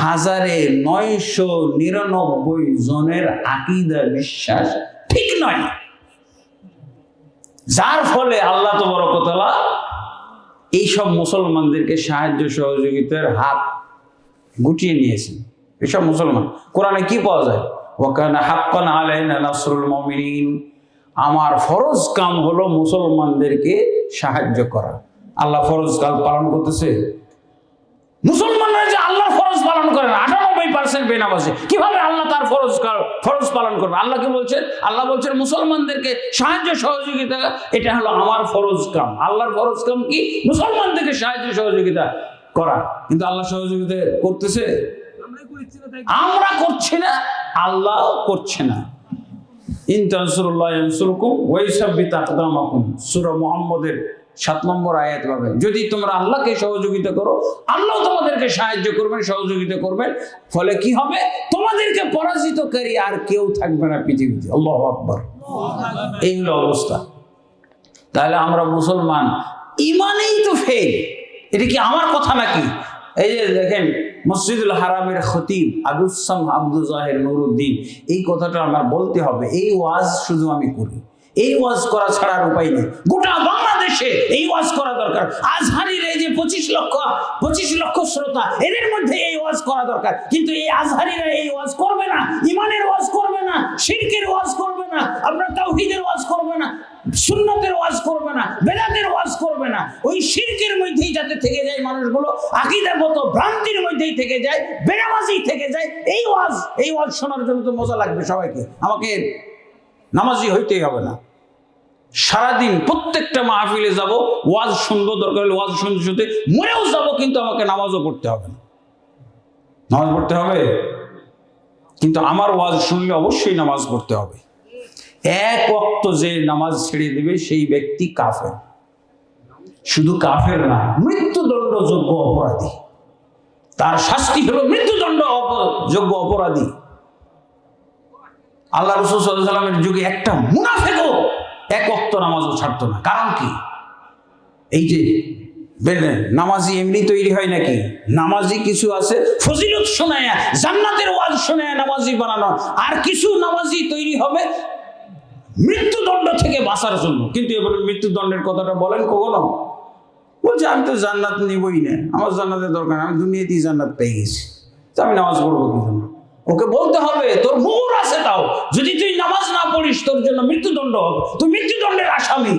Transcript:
হাজারে নয়শো নিরানব্বই জনের আকিদা বিশ্বাস ঠিক নয়। যার ফলে আল্লাহ তবরকতলা এইসব মুসলমানদেরকে সাহায্য সহযোগিতার হাত গুটিয়ে নিয়েছেন। এসব মুসলমান। কোরআনে কি পাওয়া যায়? ওকানা হাক্কান আলাইনা নাসরুল মুমিনিন। আমার ফরজ কাম হলো মুসলমানদেরকে সাহায্য করা। আল্লাহ ফরজ কাল পালন করতেছে। মুসলমানরা যে আল্লাহ ফরজ পালন করে না আটানব্বই পার্সেন্ট বেনামাজি। কীভাবে আল্লাহ তার ফরজ ফরজ পালন করবে? আল্লাহ কি বলছেন? আল্লাহ বলছেন মুসলমানদেরকে সাহায্য সহযোগিতা এটা হলো আমার ফরজ কাম। আল্লাহর ফরজ কাম কি? মুসলমানদেরকে সাহায্য সহযোগিতা করা। কিন্তু আল্লাহ সহযোগিতা করতেছে? আমরা করছি না আল্লাহ করছে না। ইনতানসুরুল্লাহ ইয়ানসুরকুম ওয়াইসাব্বিত আকদামাকুম। সূরা মুহাম্মদের সাত নম্বর আয়াত পাবেন। যদি তোমরা আল্লাহকে সহযোগিতা করো, আল্লাহ তোমাদেরকে সাহায্য করবেন, সহযোগিতা করবেন। ফলে কি হবে? তোমাদেরকে পরাজিতকারী আর কেউ থাকবে না পৃথিবীতে। আল্লাহ আকবর। এই হলো অবস্থা। তাহলে আমরা মুসলমান, ইমানেই তো ফেল এটা কি আমার কথা নাকি? এই যে দেখেন, মসজিদুল হারামের খতিব আবুসাম আব্দুল জাহের নুরুদ্দিন, এই কথাটা আমার বলতে হবে। এই ওয়াজ শুধু আমি করি। এই ওয়াজ করা ছাড়ার উপায় নেই। গোটা বাংলাদেশে এই ওয়াজ করা দরকার। আজহারির এই যে পঁচিশ লক্ষ পঁচিশ লক্ষ শ্রোতা, এদের মধ্যে এই ওয়াজ করা দরকার। কিন্তু এই আজহারিরা এই ওয়াজ করবে না, ইমানের ওয়াজ করবে না, শিরকের ওয়াজ করবে না আপনার তাওহীদের ওয়াজ করবে না, সুন্নতের ওয়াজ করবে না, বেদাতের ওয়াজ করবে না। ওই শিরকের মধ্যেই যাতে থেকে যায় মানুষগুলো আকিদার মতো ভ্রান্তির মধ্যেই থেকে যায়, বেনামাজি থেকে যায়, এই ওয়াজ এই ওয়াজ শোনার জন্য তো মজা লাগবে সবাইকে। আমাকে নামাজি হইতেই হবে না। সারাদিন প্রত্যেকটা মাহফিলে যাব, ওয়াজ শুনব, দরকার হলে ওয়াজ শুনতে শুনতে মরেও যাব, কিন্তু আমাকে নামাজও পড়তে হবে না। নামাজ পড়তে হবে? কিন্তু আমার ওয়াজ শুনলে অবশ্যই নামাজ পড়তে হবে। এক অক্ত যে নামাজ ছেড়ে দেবে, সেই ব্যক্তি কাফের। শুধু কাফের না, মৃত্যুদণ্ড যোগ্য অপরাধী। তার শাস্তি হলো মৃত্যুদণ্ড যোগ্য অপরাধী। আল্লাহ রসুল সাল্লামের যুগে একটা মুনাফেকও এক অক্ত নামাজও ছাড়তো না। কারণ কি? এই যে নামাজি এমনি তৈরি হয় নাকি? নামাজি কিছু আছে, ফজিলত শোনায়, জান্নাতের ওয়াজ শোনায় নামাজি বানানো। আর কিছু নামাজি তৈরি হবে মৃত্যুদণ্ড থেকে বাঁচার জন্য। কিন্তু এবার মৃত্যুদণ্ডের কথাটা বলেন কখনো? বলছে, আমি তো জান্নাত নিবই না। আমার জান্নাতের দরকার আমি দুনিয়াতেই জান্নাত পেয়ে গেছি। তো আমি নামাজ পড়ব কি জন্য? ওকে বলতে হবে, তোর মোর আছে তাও। যদি তুই নামাজ না পড়িস, তোর জন্য মৃত্যুদণ্ড হবে। তুই মৃত্যুদণ্ডের আসামি।